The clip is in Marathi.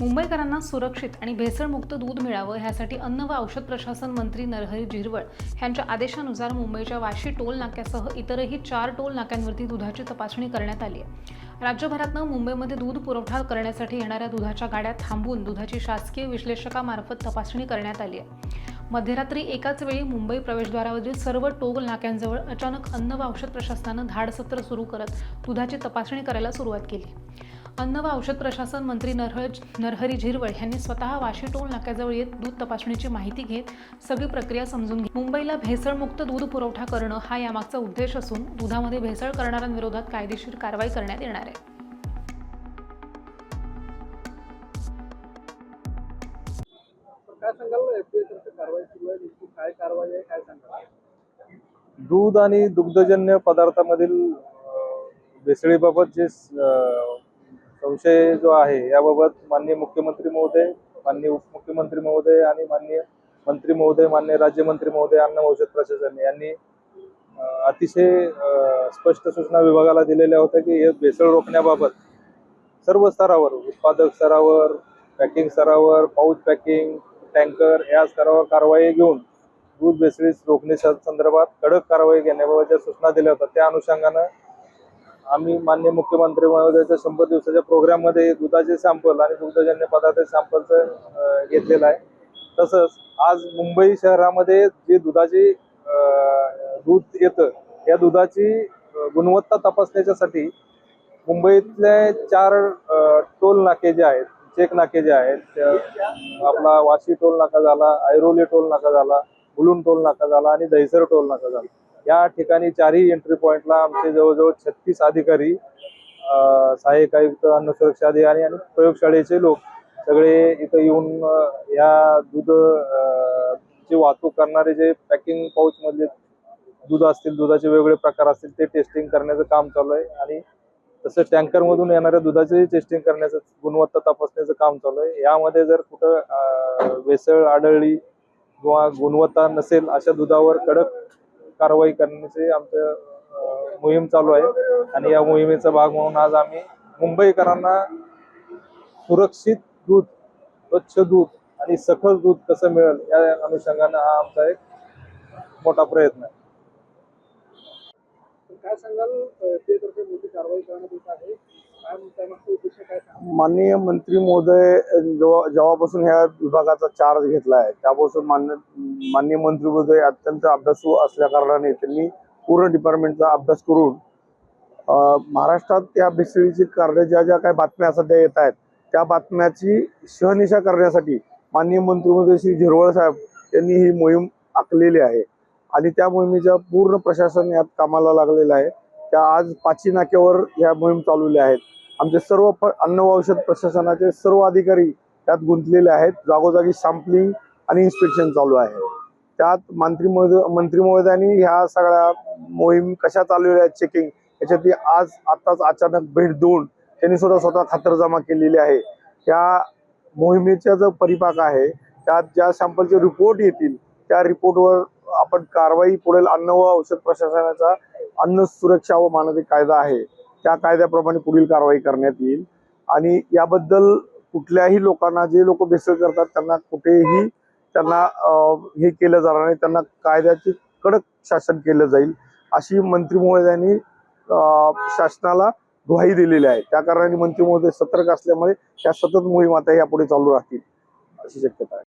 मुंबईकरांना सुरक्षित आणि भेसळमुक्त दूध मिळावं ह्यासाठी अन्न व औषध प्रशासन मंत्री नरहरी झिरवळ यांच्या आदेशानुसार मुंबईच्या वाशी टोल नाक्यासह इतरही चार टोल नाक्यांवरती दुधाची तपासणी करण्यात आली आहे. राज्यभरातनं मुंबईमध्ये दूध पुरवठा करण्यासाठी येणाऱ्या दुधाच्या गाड्या थांबवून दुधाची शासकीय विश्लेषकामार्फत तपासणी करण्यात आली आहे. मध्यरात्री एकाच वेळी मुंबई प्रवेशद्वारावरील सर्व टोल नाक्यांजवळ अचानक अन्न व औषध प्रशासनानं धाडसत्र सुरू करत दुधाची तपासणी करायला सुरुवात केली. अन्न व औषध प्रशासन मंत्री नरहर नरहरी झिरवळ यांनी स्वतः वाशी टोल नाक्याजवळ येत दूध तपासणीची माहिती घेत सगळी प्रक्रिया समजून घेतली मुंबईला भेसळमुक्त दूध पुरवठा करणं हा यामागचा उद्देश असून दुधामध्ये भेसळ करणाऱ्यांविरोधात कायदेशीर कारवाई करण्यात येणार आहे. दूध आणि दुग्धजन्य पदार्थामधील भेसळीबाबत जे संशय जो आहे याबाबत माननीय मुख्यमंत्री महोदय माननीय उपमुख्यमंत्री महोदय आणि माननीय मंत्री महोदय मान्य राज्यमंत्री महोदय अन्न औषध प्रशासन यांनी अतिशय स्पष्ट सूचना विभागाला दिलेल्या होत्या की हे भेसळ रोखण्याबाबत सर्व स्तरावर उत्पादक स्तरावर पॅकिंग स्तरावर पाऊच पॅकिंग टँकर या स्तरावर कारवाई घेऊन दूध भेसळीस रोखण्याच्या संदर्भात कडक कारवाई घेण्याबाबतच्या सूचना दिल्या होत्या त्या अनुषंगानं आम्ही मान्य मुख्यमंत्री महोदयाच्या शंभर दिवसाच्या प्रोग्राममध्ये दुधाचे सॅम्पल आणि दुग्धजन्य पदार्थ सॅम्पलचं घेतलेलं आहे. तसंच आज मुंबई शहरामध्ये जे दुधाचे दूध येतं या दुधाची गुणवत्ता तपासण्याच्यासाठी मुंबईतले चार टोल नाके जे आहेत चेक नाके जे आहेत आपला वाशी टोल नाका झाला ऐरोली टोल नाका झाला मुलुंड टोल नाका झाला आणि दहिसर टोल नाका झाला. या ठिकाणी चारही एंट्री पॉईंटला आमचे जवळजवळ छत्तीस अधिकारी सहाय्यक आयुक्त अन्न सुरक्षा अधिकारी आणि प्रयोगशाळेचे लोक सगळे इथं येऊन या दूध ची वाहतूक करणारे जे पॅकिंग पाऊच मधले दूध असतील दुधाचे वेगवेगळे प्रकार असतील ते टेस्टिंग करण्याचं काम चालू आहे. आणि तसं टँकर मधून येणाऱ्या दुधाचे टेस्टिंग करण्याचं गुणवत्ता तपासण्याचं काम चालू आहे. यामध्ये जर कुठं वेसळ भेसळ आढळली किंवा गुणवत्ता नसेल अशा दुधावर कडक कारवाई करण्याचे आमचं मोहीम चालू आहे. आणि या मोहिमेचा भाग म्हणून आज आम्ही मुंबईकरांना सुरक्षित दूध स्वच्छ दूध आणि सखल दूध कसं मिळेल या अनुषंगानं हा आमचा एक मोठा प्रयत्न आहे. काय सांगाल? मोठी कारवाई करण्यात येत आहे. माननीय मंत्री महोदय जेव्हापासून ह्या विभागाचा चार्ज घेतला आहे त्यापासून मान्य माननीय मंत्री महोदय अत्यंत अभ्यासू असल्या कारणाने त्यांनी पूर्ण डिपार्टमेंटचा अभ्यास करून महाराष्ट्रात त्या भेसळीची कार्य ज्या ज्या काही बातम्या सध्या येत आहेत त्या बातम्याची शहनिशा करण्यासाठी माननीय मंत्री महोदय श्री झिरवळ साहेब यांनी ही मोहीम आखलेली आहे. आणि त्या मोहिमेच्या पूर्ण प्रशासन यात कामाला लागलेलं आहे. त्या आज पाची नाक्यावर ह्या मोहीम चालवल्या आहेत. आमचे सर्व प- अन्न व औषध प्रशासनाचे सर्व अधिकारी त्यात गुंतलेले आहेत. जागोजागी सॅम्पलिंग आणि इन्स्पेक्शन चालू आहे. त्यात मंत्री महोदय मंत्री महोदयांनी ह्या सगळ्या मोहीम कशा चालवल्या आहेत चेकिंग याच्यात ती आज आत्ताच अचानक भेट देऊन त्यांनी सुद्धा स्वतः खातरजमा केलेली आहे. त्या मोहिमेचा जो परिपाक आहे त्यात ज्या सॅम्पलचे रिपोर्ट येतील त्या रिपोर्टवर आपण कारवाई पुढील अन्न व औषध प्रशासनाचा अन्न सुरक्षा व मानवी कायदा आहे. त्या कायद्याप्रमाणे पुढील कारवाई करण्यात येईल. आणि याबद्दल कुठल्याही लोकांना जे लोक भेसळ करतात त्यांना कुठेही त्यांना अं, हे केलं जाणार नाही. त्यांना कायद्याचे कडक शासन केलं जाईल अशी मंत्री महोदयांनी शासनाला ग्वाही दिलेली आहे. त्या कारणाने मंत्री महोदय सतर्क असल्यामुळे त्या सतत मोहीम आता यापुढे चालू राहतील अशी शक्यता आहे.